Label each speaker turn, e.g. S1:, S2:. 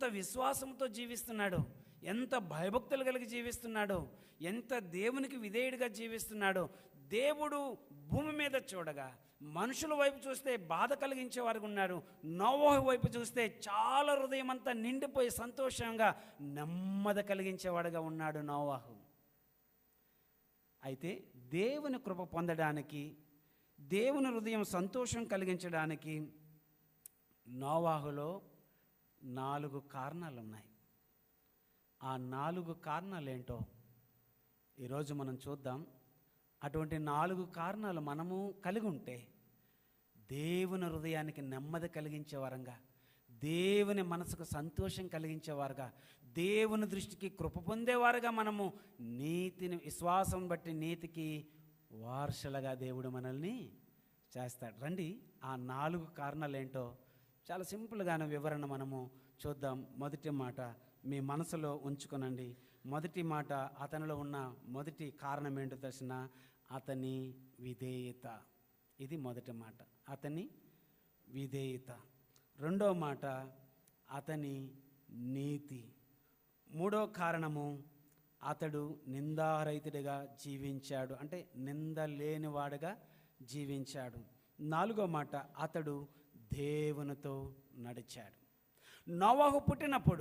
S1: ఎంత విశ్వాసంతో జీవిస్తున్నాడు ఎంత భయభక్తులు కలిగి జీవిస్తున్నాడో ఎంత దేవునికి విధేయుడిగా జీవిస్తున్నాడో దేవుడు భూమి మీద చూడగా మనుషుల వైపు చూస్తే బాధ కలిగించే వారు ఉన్నారు. నోవహు వైపు చూస్తే చాలా హృదయం అంతా నిండిపోయి సంతోషంగా నెమ్మది కలిగించేవాడుగా ఉన్నాడు నోవాహు. అయితే దేవుని కృప పొందడానికి దేవుని హృదయం సంతోషం కలిగించడానికి నోవాహులో నాలుగు కారణాలు ఉన్నాయి ఆ నాలుగు కారణాలు ఏంటో ఈరోజు మనం చూద్దాం. అటువంటి నాలుగు కారణాలు మనము కలిగి ఉంటే దేవుని హృదయానికి నెమ్మది కలిగించే వారంగా దేవుని మనసుకు సంతోషం కలిగించేవారుగా దేవుని దృష్టికి కృప పొందేవారుగా మనము నీతిని విశ్వాసం బట్టి నీతికి వారసులుగా దేవుడు మనల్ని చేస్తాడు. రండి ఆ నాలుగు కారణాలు ఏంటో చాలా సింపుల్గానే వివరణ మనము చూద్దాం. మొదటి మాట మీ మనసులో ఉంచుకునండి. మొదటి మాట అతనిలో ఉన్న మొదటి కారణం ఏంటో తెలిసిన? అతని విధేయత. ఇది మొదటి మాట. అతని విధేయత. రెండో మాట అతని నీతి. మూడో కారణము అతడు నిందారహితుడిగా జీవించాడు. అంటే నింద లేనివాడుగా జీవించాడు. నాలుగో మాట అతడు దేవునితో నడిచాడు. నవహు పుట్టినప్పుడు